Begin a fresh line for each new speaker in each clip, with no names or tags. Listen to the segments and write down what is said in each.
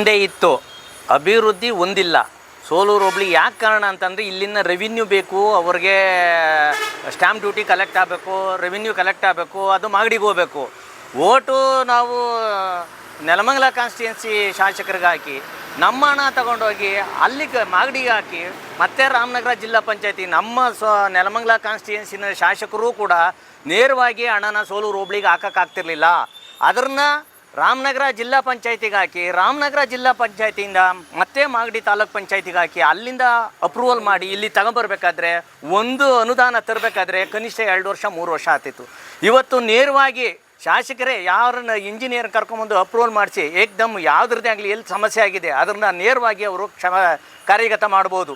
ಹಿಂದೆ ಇತ್ತು. ಅಭಿವೃದ್ಧಿ ಹೊಂದಿಲ್ಲ. ಸೋಲೂರು ಹೋಬ್ಳಿ ಯಾಕೆ ಕಾರಣ ಅಂತಂದರೆ ಇಲ್ಲಿನ ರೆವಿನ್ಯೂ ಬೇಕು, ಅವ್ರಿಗೆ ಸ್ಟ್ಯಾಂಪ್ ಡ್ಯೂಟಿ ಕಲೆಕ್ಟ್ ಆಗಬೇಕು ರೆವಿನ್ಯೂ ಕಲೆಕ್ಟ್ ಆಗಬೇಕು, ಅದು ಮಾಗಡಿಗೆ ಹೋಗಬೇಕು. ಓಟು ನಾವು, ನೆಲಮಂಗಲ ಕಾನ್ಸ್ಟಿಟ್ಯೆನ್ಸಿ ಶಾಸಕರಿಗೆ ಹಾಕಿ, ನಮ್ಮ ಹಣ ತಗೊಂಡೋಗಿ ಅಲ್ಲಿಗೆ ಮಾಗಡಿಗೆ ಹಾಕಿ, ಮತ್ತೆ ರಾಮನಗರ ಜಿಲ್ಲಾ ಪಂಚಾಯತಿ, ನಮ್ಮ ಸ್ವ, ನೆಲಮಂಗಲ ಕಾನ್ಸ್ಟಿಟ್ಯೆನ್ಸಿನ ಶಾಸಕರು ಕೂಡ ನೇರವಾಗಿ ಹಣನ ಸೋಲೂರು ಹೋಬ್ಳಿಗೆ ಹಾಕೋಕ್ಕಾಗ್ತಿರ್ಲಿಲ್ಲ. ಅದನ್ನ ರಾಮನಗರ ಜಿಲ್ಲಾ ಪಂಚಾಯತಿಗೆ ಹಾಕಿ ರಾಮನಗರ ಜಿಲ್ಲಾ ಪಂಚಾಯತಿಯಿಂದ ಮತ್ತೆ ಮಾಗಡಿ ತಾಲೂಕ್ ಪಂಚಾಯತಿಗೆ ಹಾಕಿ ಅಲ್ಲಿಂದ ಅಪ್ರೂವಲ್ ಮಾಡಿ ಇಲ್ಲಿ ತಗೊಂಬರ್ಬೇಕಾದ್ರೆ ಒಂದು ಅನುದಾನ ತರಬೇಕಾದ್ರೆ ಕನಿಷ್ಠ ಎರಡು ವರ್ಷ, ಮೂರು ವರ್ಷ ಆಗ್ತಿತ್ತು. ಇವತ್ತು ನೇರವಾಗಿ ಶಾಸಕರೇ ಯಾರನ್ನ ಇಂಜಿನಿಯರ್ ಕರ್ಕೊಂಬಂದು ಅಪ್ರೂವಲ್ ಮಾಡಿಸಿ, ಏಕ್ದಮ್ ಯಾವುದ್ರದ್ದೇ ಆಗಲಿ ಎಲ್ಲಿ ಸಮಸ್ಯೆ ಆಗಿದೆ ಅದನ್ನ ನೇರವಾಗಿ ಅವರು ಕ್ಷಮ ಕಾರ್ಯಗತ ಮಾಡ್ಬೋದು.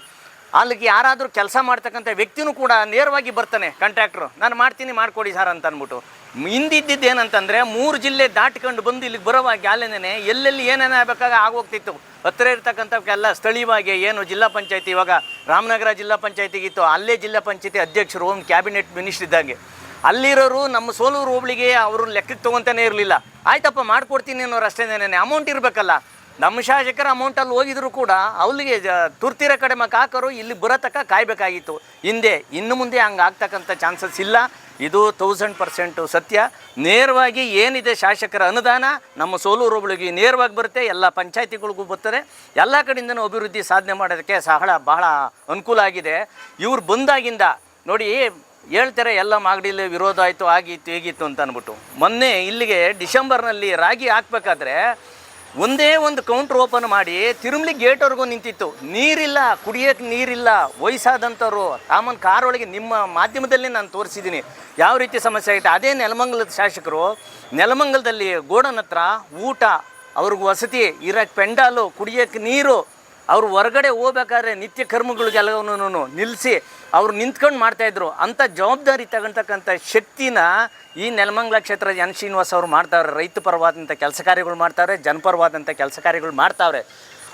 ಅಲ್ಲಿಗೆ ಯಾರಾದರೂ ಕೆಲಸ ಮಾಡ್ತಕ್ಕಂಥ ವ್ಯಕ್ತಿನೂ ಕೂಡ ನೇರವಾಗಿ ಬರ್ತಾನೆ ಕಾಂಟ್ರಾಕ್ಟ್ರು ನಾನು ಮಾಡ್ತೀನಿ, ಮಾಡಿಕೊಡಿ ಸರ್ ಅಂತ ಅಂದ್ಬಿಟ್ಟು ಹಿಂದಿದ್ದಿದ್ದು ಏನಂತಂದರೆ ಮೂರು ಜಿಲ್ಲೆ ದಾಟ್ಕೊಂಡು ಬಂದು ಇಲ್ಲಿಗೆ ಬರೋವಾಗ ಅಲ್ಲೇನೆ ಎಲ್ಲೆಲ್ಲಿ ಏನೇನು ಆಗಬೇಕಾಗ ಆಗೋಗ್ತಿತ್ತು. ಹತ್ತಿರ ಇರ್ತಕ್ಕಂಥವಕ್ಕೆಲ್ಲ ಸ್ಥಳೀಯವಾಗಿ ಏನು ಜಿಲ್ಲಾ ಪಂಚಾಯತಿ ಇವಾಗ ರಾಮನಗರ ಜಿಲ್ಲಾ ಪಂಚಾಯತಿಗಿತ್ತು ಅಲ್ಲೇ ಜಿಲ್ಲಾ ಪಂಚಾಯತಿ ಅಧ್ಯಕ್ಷರು, ಒಂದು ಕ್ಯಾಬಿನೆಟ್ ಮಿನಿಸ್ಟರ್ ಇದ್ದಂಗೆ. ಅಲ್ಲಿರೋರು ನಮ್ಮ ಸೋಲೂರು ಹೋಬಳಿಗೆ ಅವರು ಲೆಕ್ಕಕ್ಕೆ ತೊಗೊತಾನೆ ಇರಲಿಲ್ಲ. ಆಯ್ತಪ್ಪ ಮಾಡ್ಕೊಡ್ತೀನಿ ಅನ್ನೋರು ಅಷ್ಟೇ ಅಮೌಂಟ್ ಇರಬೇಕಲ್ಲ. ನಮ್ಮ ಶಾಸಕರ ಅಮೌಂಟಲ್ಲಿ ಹೋಗಿದ್ರು ಕೂಡ ಅವಳಿಗೆ ತುರ್ತಿರ ಕಡೆ ಮಕ್ಕ ಹಾಕರು ಇಲ್ಲಿ ಬರತಕ್ಕ ಕಾಯಬೇಕಾಗಿತ್ತು. ಹಿಂದೆ, ಇನ್ನು ಮುಂದೆ ಹಂಗೆ ಆಗ್ತಕ್ಕಂಥ ಚಾನ್ಸಸ್ ಇಲ್ಲ. ಇದು ತೌಸಂಡ್ ಪರ್ಸೆಂಟು ಸತ್ಯ. ನೇರವಾಗಿ ಏನಿದೆ ಶಾಸಕರ ಅನುದಾನ, ನಮ್ಮ ಸೋಲೂರು ನೇರವಾಗಿ ಬರುತ್ತೆ, ಎಲ್ಲ ಪಂಚಾಯತಿಗಳಿಗೂ ಬರ್ತಾರೆ ಎಲ್ಲ ಕಡೆಯಿಂದನೂ ಅಭಿವೃದ್ಧಿ ಸಾಧನೆ ಮಾಡೋದಕ್ಕೆ ಸಹಳ ಬಹಳ ಅನುಕೂಲ ಆಗಿದೆ. ಇವ್ರು ಬಂದಾಗಿಂದ ನೋಡಿ, ಹೇಳ್ತಾರೆ, ಎಲ್ಲ ಮಾಗಡಿಲಿ ವಿರೋಧ ಆಯಿತು, ಆಗಿತ್ತು, ಹೇಗಿತ್ತು ಅಂತ ಅಂದ್ಬಿಟ್ಟು. ಮೊನ್ನೆ ಇಲ್ಲಿಗೆ ಡಿಸೆಂಬರ್ನಲ್ಲಿ ರಾಗಿ ಹಾಕ್ಬೇಕಾದ್ರೆ ಒಂದೇ ಒಂದು ಕೌಂಟ್ರ್ ಓಪನ್ ಮಾಡಿ ತಿರುಮಲಿ ಗೇಟ್ವರೆಗೂ ನಿಂತಿತ್ತು. ನೀರಿಲ್ಲ ಕುಡಿಯೋಕ್ಕೆ ನೀರಿಲ್ಲ ವಯಸ್ಸಾದಂಥವ್ರು ಆಮನ್ ಕಾರೊಳಗೆ ನಿಮ್ಮ ಮಾಧ್ಯಮದಲ್ಲಿ ನಾನು ತೋರಿಸಿದ್ದೀನಿ ಯಾವ ರೀತಿ ಸಮಸ್ಯೆ ಆಗಿದೆ ಅದೇ ನೆಲಮಂಗಲದ ಶಾಸಕರು, ನೆಲಮಂಗಲದಲ್ಲಿ ಗೋಡನ್ ಹತ್ರ ಊಟ, ಅವ್ರಿಗೆ ವಸತಿ ಇರೋಕ್ಕೆ ಪೆಂಡಾಲು ಕುಡಿಯೋಕ್ಕೆ ನೀರು ಅವ್ರು ಹೊರಗಡೆ ಹೋಗ್ಬೇಕಾದ್ರೆ ನಿತ್ಯ ಕರ್ಮಗಳಿಗೆಲ್ಲವನ್ನೂ ನಿಲ್ಲಿಸಿ ಅವ್ರು ನಿಂತ್ಕೊಂಡು ಮಾಡ್ತಾಯಿದ್ರು. ಅಂಥ ಜವಾಬ್ದಾರಿ ತಗೊಳ್ತಕ್ಕಂಥ ಶಕ್ತಿನ ಈ ನೆಲಮಂಗಲ ಕ್ಷೇತ್ರದ ಎನ್ ಶ್ರೀನಿವಾಸ್ ಅವರು ಮಾಡ್ತಾವ್ರೆ. ರೈತ ಪರವಾದಂಥ ಕೆಲಸ ಕಾರ್ಯಗಳು ಮಾಡ್ತಾವ್ರೆ ಜನಪರವಾದಂಥ ಕೆಲಸ ಕಾರ್ಯಗಳು ಮಾಡ್ತಾವ್ರೆ.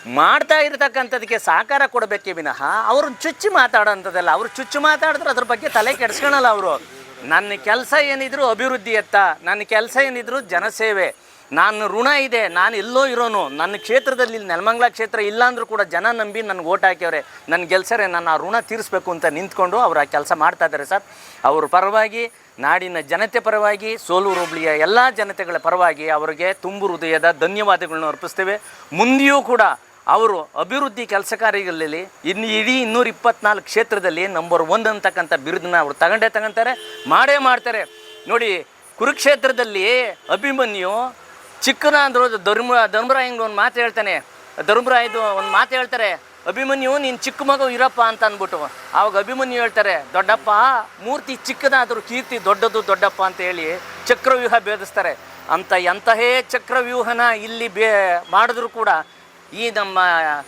ಮಾಡ್ತಾ ಇರತಕ್ಕಂಥದಕ್ಕೆ ಸಹಕಾರ ಕೊಡಬೇಕೇ ವಿನಃ ಅವ್ರು ಚುಚ್ಚಿ ಮಾತಾಡೋಂಥದ್ದಲ್ಲ. ಅವ್ರು ಚುಚ್ಚು ಮಾತಾಡಿದ್ರೆ ಅದ್ರ ಬಗ್ಗೆ ತಲೆ ಕೆಡಿಸ್ಕೊಳಲ್ಲ ಅವರು. ನನ್ನ ಕೆಲಸ ಏನಿದ್ರು ಅಭಿವೃದ್ಧಿ ಎತ್ತ. ನನ್ನ ಕೆಲಸ ಏನಿದ್ರು ಜನಸೇವೆ. ನಾನು ಋಣ ಇದೆ, ನಾನು ಎಲ್ಲೋ ಇರೋನು, ನನ್ನ ಕ್ಷೇತ್ರದಲ್ಲಿ ನೆಲಮಂಗಲ ಕ್ಷೇತ್ರ ಇಲ್ಲಾಂದ್ರೂ ಕೂಡ ಜನ ನಂಬಿ ನನಗೆ ಓಟ್ ಹಾಕ್ಯವ್ರೆ ನನ್ನ ಗೆಲ್ಸರೆ ನನ್ನ ಆ ಋಣ ತೀರಿಸ್ಬೇಕು ಅಂತ ನಿಂತ್ಕೊಂಡು ಅವರು ಆ ಕೆಲಸ ಮಾಡ್ತಾ ಇದ್ದಾರೆ ಸರ್. ಅವ್ರ ಪರವಾಗಿ, ನಾಡಿನ ಜನತೆ ಪರವಾಗಿ ಸೋಲೂರು ಹೋಬಳಿಯ ಎಲ್ಲ ಜನತೆಗಳ ಪರವಾಗಿ ಅವರಿಗೆ ತುಂಬು ಹೃದಯದ ಧನ್ಯವಾದಗಳನ್ನ ಅರ್ಪಿಸ್ತೇವೆ. ಮುಂದೆಯೂ ಕೂಡ ಅವರು ಅಭಿವೃದ್ಧಿ ಕೆಲಸ ಕಾರ್ಯಗಳಲ್ಲಿ ಇನ್ನು ಇಡೀ ಇನ್ನೂರ ಇಪ್ಪತ್ನಾಲ್ಕು ಕ್ಷೇತ್ರದಲ್ಲಿ ನಂಬರ್ ಒನ್ ಅಂತಕ್ಕಂಥ ಬಿರುದನ್ನ ಅವರು ತಗೊಂಡೇ ತಗೊಂತಾರೆ, ಮಾಡೇ ಮಾಡ್ತಾರೆ. ನೋಡಿ, ಕುರುಕ್ಷೇತ್ರದಲ್ಲಿ ಅಭಿಮನ್ಯು ಚಿಕ್ಕನ ಅಂದ್ರು ಧರ್ಮ ಧರ್ಮರಾಯಂಗೆ ಒಂದು ಮಾತು ಹೇಳ್ತಾನೆ. ಧರ್ಮರಾಯದು ಒಂದು ಮಾತು ಹೇಳ್ತಾರೆ, ಅಭಿಮನ್ಯು, ನೀನು ಚಿಕ್ಕ ಮಗು ಇರಪ್ಪ ಅಂತ ಅಂದ್ಬಿಟ್ಟು. ಆವಾಗ ಅಭಿಮನ್ಯು ಹೇಳ್ತಾರೆ, ದೊಡ್ಡಪ್ಪ, ಮೂರ್ತಿ ಚಿಕ್ಕದಾದರೂ ಕೀರ್ತಿ ದೊಡ್ಡದು ದೊಡ್ಡಪ್ಪ ಅಂತ ಹೇಳಿ ಚಕ್ರವ್ಯೂಹ ಭೇದಿಸ್ತಾರೆ. ಅಂತ, ಎಂತಹೇ ಚಕ್ರವ್ಯೂಹನ ಇಲ್ಲಿ ಬೇ, ಮಾಡಿದ್ರು ಕೂಡ ಈ ನಮ್ಮ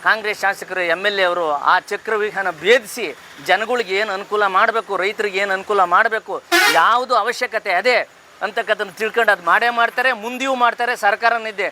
ಕಾಂಗ್ರೆಸ್ ಶಾಸಕರು, ಎಂ ಎಲ್ ಎ ಅವರು ಆ ಚಕ್ರವ್ಯೂಹನ ಭೇದಿಸಿ ಜನಗಳಿಗೆ ಏನು ಅನುಕೂಲ ಮಾಡಬೇಕು, ರೈತರಿಗೆ ಏನು ಅನುಕೂಲ ಮಾಡಬೇಕು, ಯಾವುದು ಅವಶ್ಯಕತೆ ಅದೇ. ಅಂತಕ್ಕಂಥದ್ದು ತಿಳ್ಕೊಂಡು ಅದು ಮಾಡೇ ಮಾಡ್ತಾರೆ ಮುಂದೆಯೂ ಮಾಡ್ತಾರೆ ಸರ್ಕಾರನಿದೆ